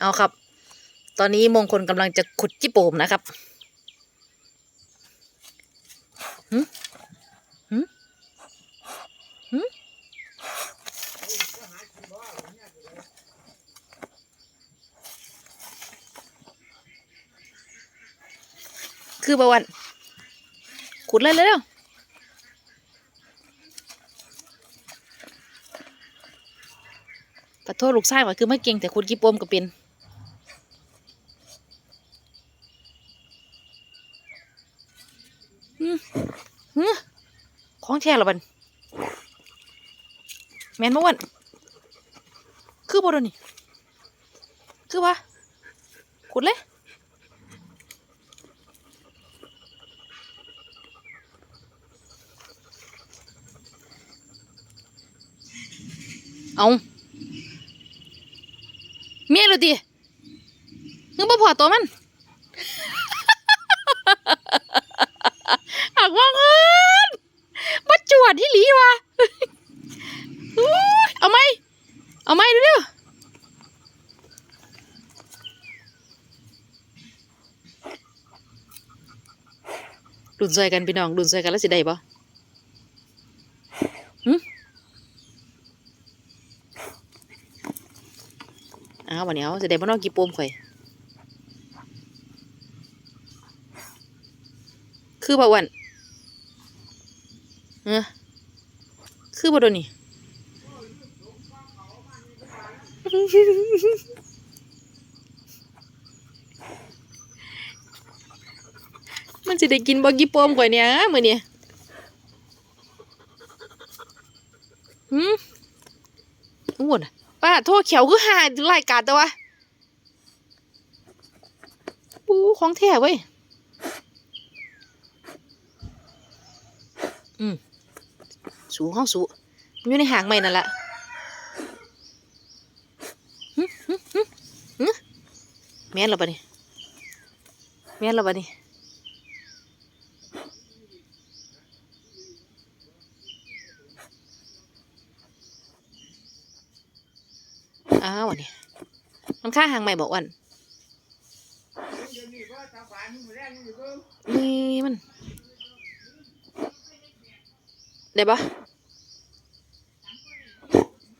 เอาครับ ตอนนี้มงคลกำลังจะขุดจิโปมนะครับหึหึหึคือประวัน ขุดเลยเลยเร็วขอโทษลูกชายว่าคือไม่เก่งแต่ขุดจิโปมก็เป็น ฮึของแท้เหรอบันแมนมาวันคือบ่ดนี่ คือวะขุดเลยเอาเมียเลยดินึกบ่พอตัวมัน อักว่าเงินมาจวดที่หลีวะ อุ๊ยเอาไหม เอาไหมเร็วดุนซอยกันพี่น้องดุนซอยกันแล้วสิได้ปะหึอ้าววันนี้เอาสิได้บ่น้องกี่โปมข่อย คือบ่าวันเออคือบ่โดนนี่ มันจะได้กินบ่กี่โปมข่อยเนี่ยมื้อนี้หืมอ้วนอะป้าโทษเขียวคือหาถึงรายการแต่ว่าปูของแท้เว้ย อืม สูงห้องสูมันอยู่ในหางไม่นั่นแหละหึหึหึหึ แม่นแล้วปะนี่แม่นแล้วปะนี่อ้าวอันนี้มันค่าหางใหม่บอกวันนี่มัน ได้ปะ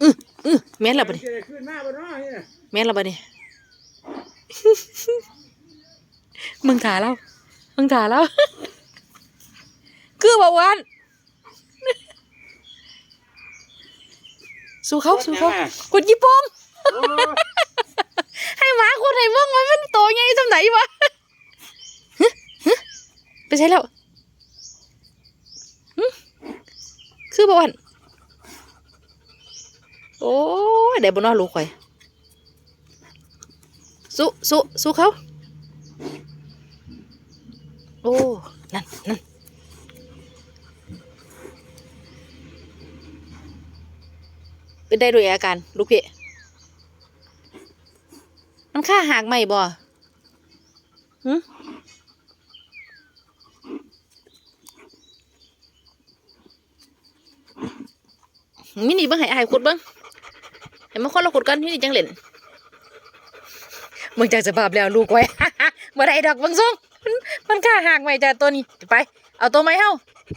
อืออือแม่นและปะนี่เกิดขึ้นมาบนน้อยนี่น่ะแม่นและปะนี่ มึงถ่าแล้วมึงถ่าแล้วคือบอกวันสู้เขาสู้เขากดยี่ปอมโอ้ยให้หมาคนไหนเมื่อไว้มันโตไงสำไหนวะฮึฮึไปใช้แล้วหึคือบอกวันโอ้ยได้บนนอลูกข่อย สู้สู้สู้เขา โอ้ นั่นนั่นเป็นได้ด้วยอาการลูกเพ่มันค่าหากไหมบ่หึมินี่บิ่งให้อายขุดบิ่งให้มันคนละขุดกันมินี่จังเล่น มึงจากสภาพแล้วลูกไว้บ่ได้ดอกบางซุงมันมันค่าหากไม่จ้ะตัวนี้ไป เอาตัวไม้เฮา